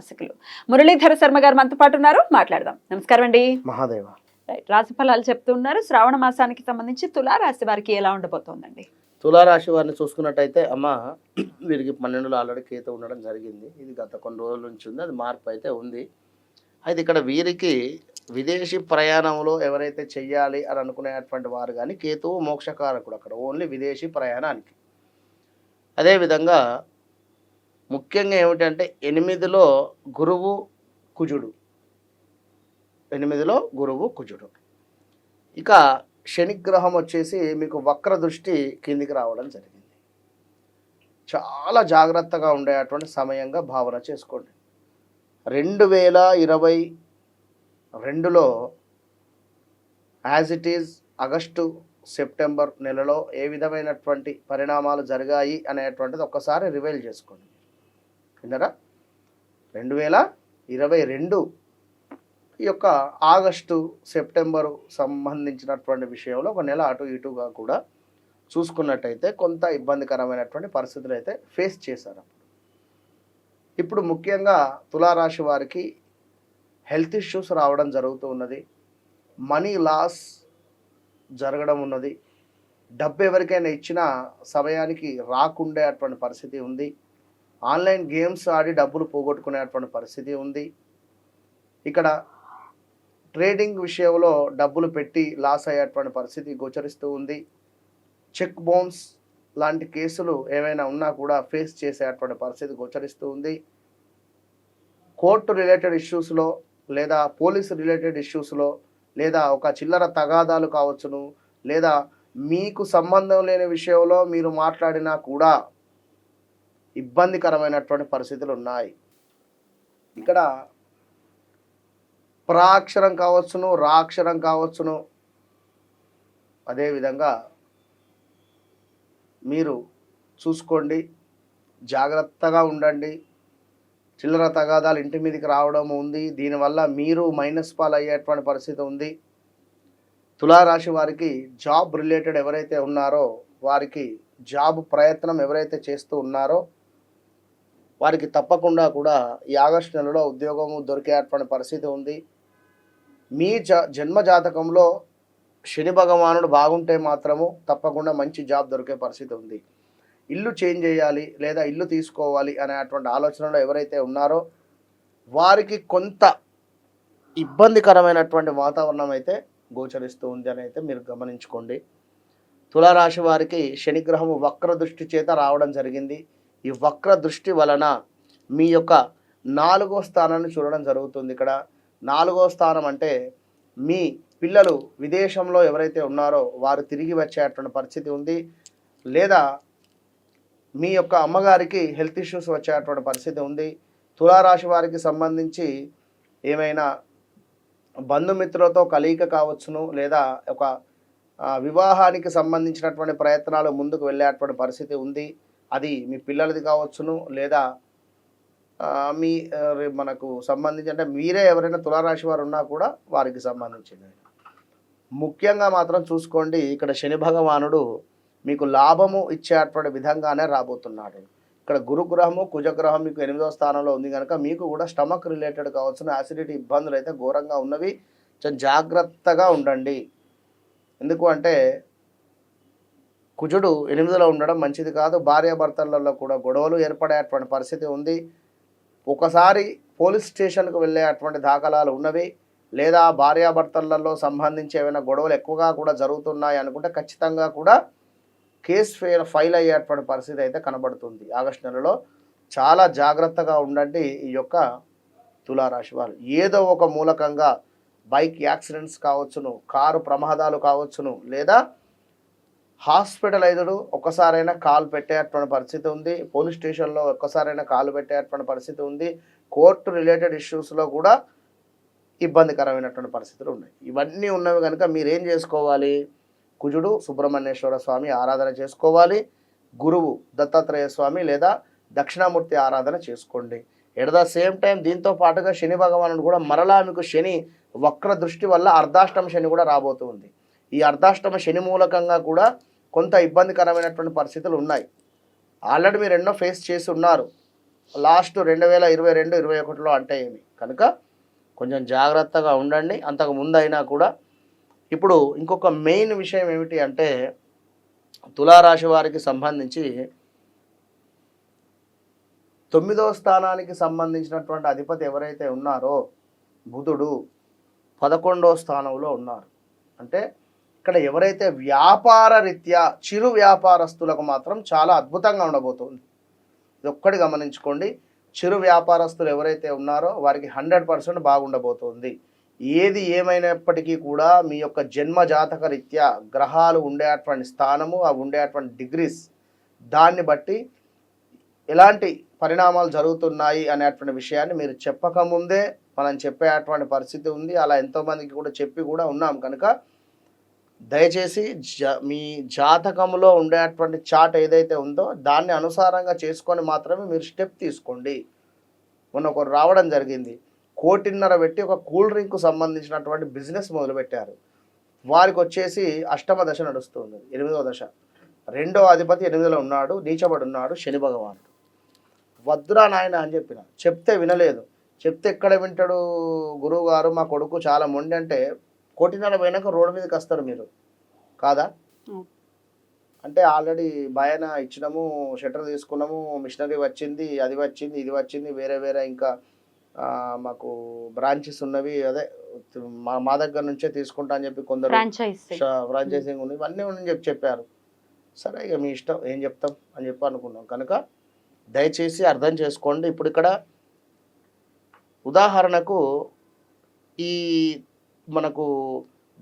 ఉపాసకులు మురళీధర శర్మ గారు మనతో పాటు ఉన్నారు. మాట్లాడదాం. నమస్కారం అండి. మహాదేవ. రైట్, రాశి ఫలాలు చెప్తున్నారు శ్రావణ మాసానికి సంబంధించి తులా రాశి వారికి ఎలా ఉండబోతోందండి? తులారాశి వారిని చూసుకున్నట్టయితే అమ్మ వీరికి పన్నెండులో ఆల్రెడీ కేత ఉండడం జరిగింది. ఇది గత కొన్ని రోజుల నుంచి ఉంది. అది మార్పు అయితే ఉంది. అయితే ఇక్కడ వీరికి విదేశీ ప్రయాణంలో ఎవరైతే చెయ్యాలి అని అనుకునేటువంటి వారు కానీ కేతువు మోక్షకారకుడు అక్కడ. ఓన్లీ విదేశీ ప్రయాణానికి. అదేవిధంగా ముఖ్యంగా ఏమిటంటే ఎనిమిదిలో గురువు కుజుడు. ఎనిమిదిలో గురువు కుజుడు. ఇక శనిగ్రహం వచ్చేసి మీకు వక్ర దృష్టి కిందికి రావడం జరిగింది. చాలా జాగ్రత్తగా ఉండేటువంటి సమయంగా భావన చేసుకోండి. రెండు వేల ఇరవై రెండులో as it is August September నెలలో ఏ విధమైనటువంటి పరిణామాలు జరిగాయి అనేటువంటిది ఒక్కసారి రివైల్ చేసుకోండి. విన్నారా? రెండు వేల ఇరవై రెండు ఈ యొక్క ఆగస్టు సెప్టెంబరు సంబంధించినటువంటి విషయంలో ఒక నెల అటు ఇటుగా కూడా చూసుకున్నట్టయితే కొంత ఇబ్బందికరమైనటువంటి పరిస్థితులు అయితే ఫేస్ చేశారు. ఇప్పుడు ముఖ్యంగా తులారాశి వారికి హెల్త్ ఇష్యూస్ రావడం జరుగుతూ ఉన్నది. మనీ లాస్ జరగడం ఉన్నది. డబ్బు ఎవరికైనా ఇచ్చిన సమయానికి రాకుండేటువంటి పరిస్థితి ఉంది. ఆన్లైన్ గేమ్స్ ఆడి డబ్బులు పోగొట్టుకునేటువంటి పరిస్థితి ఉంది. ఇక్కడ ట్రేడింగ్ విషయంలో డబ్బులు పెట్టి లాస్ అయ్యేటువంటి పరిస్థితి గోచరిస్తూ ఉంది. చెక్ బౌన్స్ లాంటి కేసులు ఏమైనా ఉన్నా కూడా ఫేస్ చేసేటువంటి పరిస్థితి గోచరిస్తూ ఉంది. కోర్టు రిలేటెడ్ ఇష్యూస్లో లేదా పోలీసు రిలేటెడ్ ఇష్యూస్లో లేదా ఒక చిల్లర తగాదాలు కావచ్చును లేదా మీకు సంబంధం లేని విషయంలో మీరు మాట్లాడినా కూడా ఇబ్బందికరమైనటువంటి పరిస్థితులు ఉన్నాయి ఇక్కడ ప్రాక్షరం కావచ్చును రాక్షరం కావచ్చును. అదేవిధంగా మీరు చూసుకోండి జాగ్రత్తగా ఉండండి. చిల్లర తగాదాలు ఇంటి మీదకి రావడం ఉంది. దీనివల్ల మీరు మైనస్ పాలు అయ్యేటువంటి పరిస్థితి ఉంది. తులారాశి వారికి జాబ్ రిలేటెడ్ ఎవరైతే ఉన్నారో వారికి జాబ్ ప్రయత్నం ఎవరైతే చేస్తూ ఉన్నారో వారికి తప్పకుండా కూడా ఈ ఆగస్టు నెలలో ఉద్యోగము దొరికేటువంటి పరిస్థితి ఉంది. మీ జ జన్మ జాతకంలో శని భగవానుడు బాగుంటే మాత్రము తప్పకుండా మంచి జాబ్ దొరికే పరిస్థితి ఉంది. ఇల్లు చేంజ్ చేయాలి లేదా ఇల్లు తీసుకోవాలి అనేటువంటి ఆలోచనలో ఎవరైతే ఉన్నారో వారికి కొంత ఇబ్బందికరమైనటువంటి వాతావరణం అయితే గోచరిస్తూ ఉంది అని అయితే మీరు గమనించుకోండి. తులారాశి వారికి శనిగ్రహము వక్ర దృష్టి చేత రావడం జరిగింది. ఈ వక్ర దృష్టి వలన మీ యొక్క నాలుగో స్థానాన్ని చూడడం జరుగుతుంది. ఇక్కడ నాలుగో స్థానం అంటే మీ పిల్లలు విదేశంలో ఎవరైతే ఉన్నారో వారు తిరిగి వచ్చేటువంటి పరిస్థితి ఉంది. లేదా మీ యొక్క అమ్మగారికి హెల్త్ ఇష్యూస్ వచ్చేటువంటి పరిస్థితి ఉంది. తులారాశి వారికి సంబంధించి ఏమైనా బంధుమిత్రులతో కలయిక కావచ్చును లేదా ఒక వివాహానికి సంబంధించినటువంటి ప్రయత్నాలు ముందుకు వెళ్ళేటువంటి పరిస్థితి ఉంది. అది మీ పిల్లలది కావచ్చును లేదా మీ మనకు సంబంధించి అంటే మీరే ఎవరైనా తులారాశి వారు ఉన్నా కూడా వారికి సంబంధించింది. ముఖ్యంగా మాత్రం చూసుకోండి ఇక్కడ శని భగవానుడు మీకు లాభము ఇచ్చేటువంటి విధంగానే రాబోతున్నాడు. ఇక్కడ గురుగ్రహము కుజగ్రహం మీకు ఎనిమిదో స్థానంలో ఉంది కనుక మీకు కూడా స్టమక్ రిలేటెడ్ కావాల్సిన యాసిడిటీ ఇబ్బందులు అయితే ఘోరంగా ఉన్నవి. జాగ్రత్తగా ఉండండి. ఎందుకు అంటే కుజుడు ఎనిమిదిలో ఉండడం మంచిది కాదు. భార్యాభర్తలలో కూడా గొడవలు ఏర్పడేటువంటి పరిస్థితి ఉంది. ఒకసారి పోలీస్ స్టేషన్కు వెళ్ళేటువంటి దాఖలాలు ఉన్నవి. లేదా భార్యాభర్తలలో సంబంధించి ఏమైనా గొడవలు ఎక్కువగా కూడా జరుగుతున్నాయి అనుకుంటే ఖచ్చితంగా కూడా కేసు ఫెయిల్ ఫైల్ అయ్యేటువంటి పరిస్థితి అయితే కనబడుతుంది. ఆగస్టు నెలలో చాలా జాగ్రత్తగా ఉండండి ఈ యొక్క తులారాశి వారు. ఏదో ఒక మూలకంగా బైక్ యాక్సిడెంట్స్ కావచ్చును కారు ప్రమాదాలు కావచ్చును లేదా హాస్పిటలైజ్డ్ ఒక్కసారైనా కాల్ పెట్టేటువంటి పరిస్థితి ఉంది. పోలీస్ స్టేషన్లో ఒక్కసారైనా కాల్ పెట్టేటువంటి పరిస్థితి ఉంది. కోర్టు రిలేటెడ్ ఇష్యూస్లో కూడా ఇబ్బందికరమైనటువంటి పరిస్థితులు ఉన్నాయి. ఇవన్నీ ఉన్నవి కనుక మీరేం చేసుకోవాలి? కుజుడు సుబ్రహ్మణ్యేశ్వర స్వామి ఆరాధన చేసుకోవాలి. గురువు దత్తాత్రేయ స్వామి లేదా దక్షిణామూర్తి ఆరాధన చేసుకోండి. ఎట్ ద సేమ్ టైం దీంతో పాటుగా శని భగవానుడు కూడా మరలా మీకు శని వక్ర దృష్టి వల్ల అర్ధాష్టమ శని కూడా రాబోతుంది ఈ అర్ధాష్టమ శని మూలకంగా కూడా కొంత ఇబ్బందికరమైనటువంటి పరిస్థితులు ఉన్నాయి. ఆల్రెడీ మీరు ఎన్నో ఫేస్ చేసి ఉన్నారు. లాస్ట్ రెండు వేల ఇరవై రెండు ఇరవై ఒకటిలో అంటే ఏమి? కనుక కొంచెం జాగ్రత్తగా ఉండండి. అంతకు ముందు అయినా కూడా ఇప్పుడు ఇంకొక మెయిన్ విషయం ఏమిటి అంటే తులారాశి వారికి సంబంధించి తొమ్మిదవ స్థానానికి సంబంధించినటువంటి అధిపతి ఎవరైతే ఉన్నారో బుధుడు పదకొండవ స్థానంలో ఉన్నారు. అంటే ఇక్కడ ఎవరైతే వ్యాపార రీత్యా చిరు వ్యాపారస్తులకు మాత్రం చాలా అద్భుతంగా ఉండబోతుంది. ఇది ఒక్కటి గమనించుకోండి. చిరు వ్యాపారస్తులు ఎవరైతే ఉన్నారో వారికి హండ్రెడ్ పర్సెంట్ బాగుండబోతుంది. ఏది ఏమైనప్పటికీ కూడా మీ యొక్క జన్మ జాతక రీత్యా గ్రహాలు ఉండేటువంటి స్థానము ఆ ఉండేటువంటి డిగ్రీస్ దాన్ని బట్టి ఎలాంటి పరిణామాలు జరుగుతున్నాయి అనేటువంటి విషయాన్ని మీరు చెప్పకముందే మనం చెప్పేటువంటి పరిస్థితి ఉంది. అలా ఎంతోమందికి కూడా చెప్పి కూడా ఉన్నాం. కనుక దయచేసి జ మీ జాతకంలో ఉండేటువంటి చాట్ ఏదైతే ఉందో దాన్ని అనుసారంగా చేసుకొని మాత్రమే మీరు స్టెప్ తీసుకోండి. మొన్న ఒకరు రావడం జరిగింది. కోటిన్నర పెట్టి ఒక కూల్ డ్రింక్కు సంబంధించినటువంటి బిజినెస్ మొదలుపెట్టారు. వారికి వచ్చేసి అష్టమ దశ నడుస్తుంది ఎనిమిదవ దశ. రెండో అధిపతి ఎనిమిదిలో ఉన్నాడు నీచబడి ఉన్నాడు శని భగవానుడు. వద్దురా నాయన అని చెప్పిన. చెప్తే వినలేదు. చెప్తే ఎక్కడ వింటాడు గురువు గారు మా కొడుకు చాలా మొండి అంటే కోటిన్నర పోయినాక రోడ్డు మీదకి వస్తారు మీరు. కాదా. అంటే ఆల్రెడీ భయాన ఇచ్చినాము షట్టర్ తీసుకున్నాము మిషనరీ వచ్చింది అది వచ్చింది ఇది వచ్చింది వేరే వేరే ఇంకా మాకు బ్రాంచెస్ ఉన్నవి అదే మా మా దగ్గర నుంచే తీసుకుంటా అని చెప్పి కొందరు ఫ్రాంచైజ్ ఫ్రాంచైజింగ్ ఉంది ఇవన్నీ అని చెప్పి చెప్పారు. సరే ఇక మీ ఇష్టం ఏం చెప్తాం అని చెప్పి అనుకున్నాం. కనుక దయచేసి అర్థం చేసుకోండి. ఇప్పుడు ఇక్కడ ఉదాహరణకు ఈ మనకు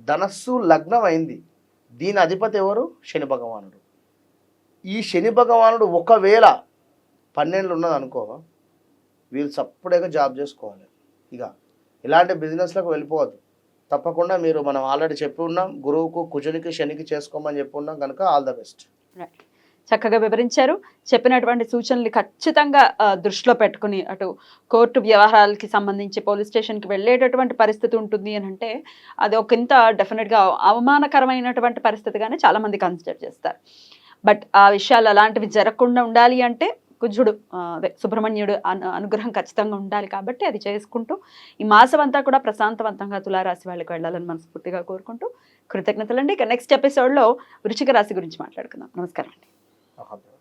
ధనస్సు లగ్నం అయింది దీని అధిపతి ఎవరు? శని భగవానుడు. ఈ శని భగవానుడు ఒకవేళ పన్నెండులు ఉన్నది అనుకో వీళ్ళు సప్పుడేగా జాబ్ చేసుకోవాలి. ఇక ఇలాంటి బిజినెస్లకు వెళ్ళిపోవద్దు. తప్పకుండా మీరు మనం ఆల్రెడీ చెప్పి ఉన్నాం గురువుకు కుజునికి శనికి చేసుకోమని చెప్పి ఉన్నాం కనుక ఆల్ ద బెస్ట్. చక్కగా వివరించారు. చెప్పినటువంటి సూచనలు ఖచ్చితంగా దృష్టిలో పెట్టుకుని అటు కోర్టు వ్యవహారాలకి సంబంధించి పోలీస్ స్టేషన్కి వెళ్ళేటటువంటి పరిస్థితి ఉంటుంది అని అంటే అది ఒక ఇంత డెఫినెట్గా అవమానకరమైనటువంటి పరిస్థితిగానే చాలామంది కన్సిడర్ చేస్తారు. బట్ ఆ విషయాలు అలాంటివి జరగకుండా ఉండాలి అంటే కుజుడు అదే సుబ్రహ్మణ్యుడు అను అనుగ్రహం ఖచ్చితంగా ఉండాలి కాబట్టి అది చేసుకుంటూ ఈ మాసం అంతా కూడా ప్రశాంతవంతంగా తులారాశి వాళ్ళకి వెళ్ళాలని మనస్ఫూర్తిగా కోరుకుంటూ కృతజ్ఞతలండి. ఇక నెక్స్ట్ ఎపిసోడ్లో వృచ్చిక రాశి గురించి మాట్లాడుకుందాం. నమస్కారం అండి. الحمد لله.